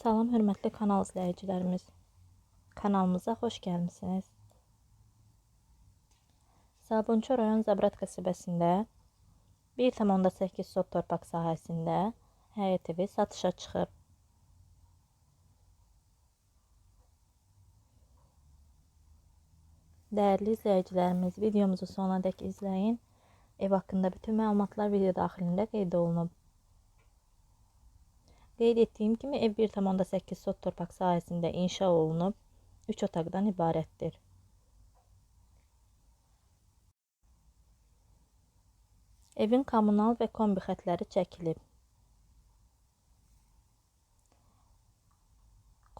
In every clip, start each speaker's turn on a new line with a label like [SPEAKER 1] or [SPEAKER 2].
[SPEAKER 1] Salam hörmətli kanal izləyicilərimiz. Kanalımıza xoş gəlmisiniz. Sabunçu rayon Zabrat qəsəbəsində 1,8 sot torpaq sahəsində həyət evi satışa çıxıb. Dəyərli izləyicilərimiz, videomuzu sonuna dək izləyin. Ev haqqında bütün məlumatlar video daxilində qeyd olunub. Qeyd etdiyim kimi ev 1,8 sot torpaq sahəsində inşa olunub, 3 otaqdan ibarətdir. Evin kommunal və kombi xətləri çəkilib.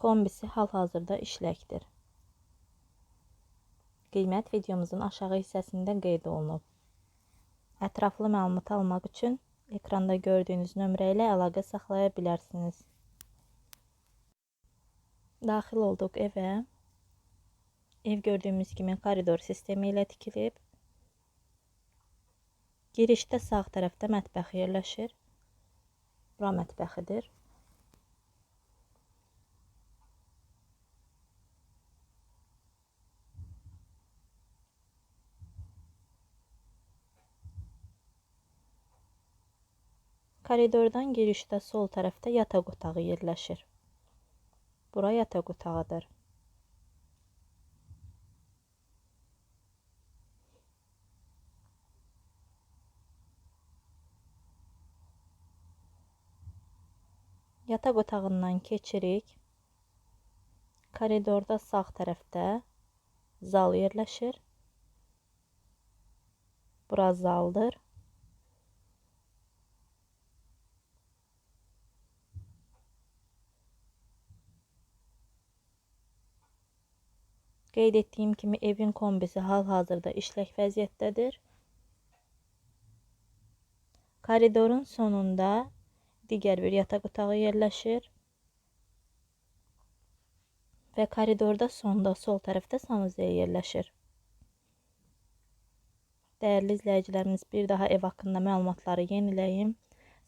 [SPEAKER 1] Kombisi hal-hazırda işləkdir. Qiymət videomuzun aşağı hissəsində qeyd olunub. Ətraflı məlumat almaq üçün ekranda gördüyünüz nömrə ilə əlaqə saxlaya bilərsiniz. Daxil olduq evə. Ev gördüyümüz kimi koridor sistemi ilə tikilib. Girişdə sağ tərəfdə mətbəx yerləşir. Bura mətbəxidir. Koridordan girişdə sol tərəfdə yataq otağı yerləşir. Bura yataq otağıdır. Yataq otağından keçirik. Koridorda sağ tərəfdə zal yerləşir. Bura zaldır. Qeyd etdiyim kimi evin kombisi hal-hazırda işlək vəziyyətdədir. Koridorun sonunda digər bir yataq otağı yerləşir. Və koridorda sonda sol tərəfdə sanuzel yerləşir. Dəyərli izləyicilərimiz, bir daha ev haqqında məlumatları yeniləyim.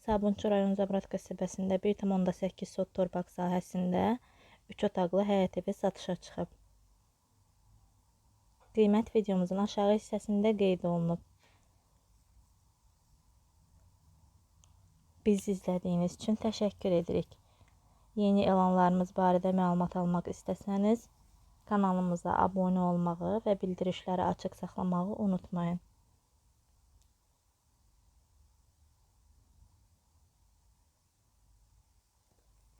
[SPEAKER 1] Sabunçu rayon Zabrat qəsəbəsində 1,8 sot torpaq sahəsində 3 otaqlı həyət evi satışa çıxıb. Qiymət videomuzun aşağı hissəsində qeyd olunub. Bizi izlədiyiniz üçün təşəkkür edirik. Yeni elanlarımız barədə məlumat almaq istəsəniz, kanalımıza abunə olmağı və bildirişləri açıq saxlamağı unutmayın.